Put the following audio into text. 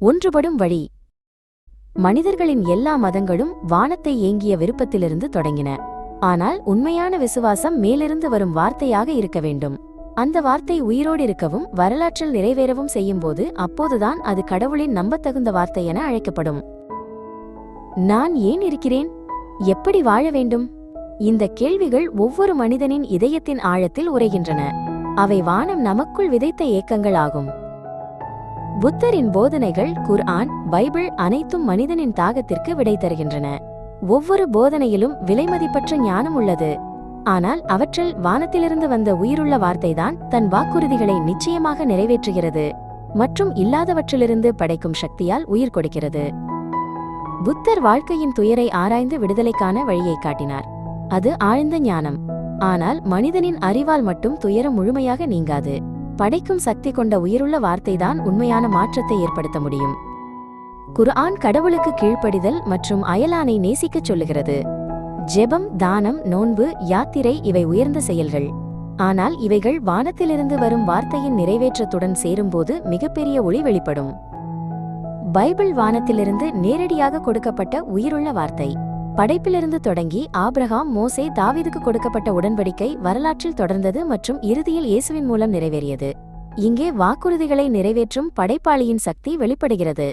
ஒன்றுபடும் வழி. மனிதர்களின் எல்லா மதங்களும் வானத்தை ஏங்கிய விருப்பத்திலிருந்து தொடங்கின. ஆனால் உண்மையான விசுவாசம் மேலிருந்து வரும் வார்த்தையாக இருக்க வேண்டும். அந்த வார்த்தை உயிரோடு இருக்கவும் வரலாற்றில் நிறைவேறவும் செய்யும்போது அப்போதுதான் அது கடவுளின் நம்பத்தகுந்த வார்த்தை என அழைக்கப்படும். நான் ஏன் இருக்கிறேன்? எப்படி வாழ வேண்டும்? இந்த கேள்விகள் ஒவ்வொரு மனிதனின் இதயத்தின் ஆழத்தில் உரைகின்றன அவை வானம் நமக்குள் விதைத்த ஏக்கங்கள் ஆகும் புத்தரின் போதனைகள் குர்ஆன் பைபிள் அனைத்தும் மனிதனின் தாகத்திற்கு விடை தருகின்றன. ஒவ்வொரு போதனையிலும் விலைமதிப்பற்ற ஞானம் உள்ளது. ஆனால் அவற்றில் வானத்திலிருந்து வந்த உயிருள்ள வார்த்தைதான் தன் வாக்குறுதிகளை நிச்சயமாக நிறைவேற்றுகிறது மற்றும் இல்லாதவற்றிலிருந்து படைக்கும் சக்தியால் உயிர் கொடுக்கிறது. புத்தர் வாழ்க்கையின் துயரை ஆராய்ந்து விடுதலைக்கான வழியை காட்டினார். அது ஆழ்ந்த ஞானம். ஆனால் மனிதனின் அறிவால் மட்டும் துயரம் முழுமையாக நீங்காது. படைக்கும் சக்தி கொண்ட உயிருள்ள வார்த்தைதான் உண்மையான மாற்றத்தை ஏற்படுத்த முடியும். குர்ஆன் கடவுளுக்கு கீழ்ப்படிதல் மற்றும் அயலானை நேசிக்கச் சொல்லுகிறது. ஜெபம் தானம் நோன்பு யாத்திரை இவை உயர்ந்த செயல்கள். ஆனால் இவைகள் வானத்திலிருந்து வரும் வார்த்தையின் நிறைவேற்றத்துடன் சேரும்போது மிகப்பெரிய ஒளி வெளிப்படும். பைபிள் வானத்திலிருந்து நேரடியாக கொடுக்கப்பட்ட உயிருள்ள வார்த்தை. படைப்பிலிருந்து தொடங்கி ஆப்ரஹாம் மோசே தாவீதுக்கு கொடுக்கப்பட்ட உடன்படிக்கை வரலாற்றில் தொடர்ந்தது மற்றும் இறுதியில் இயேசுவின் மூலம் நிறைவேறியது. இங்கே வாக்குறுதிகளை நிறைவேற்றும் படைப்பாளியின் சக்தி வெளிப்படுகிறது.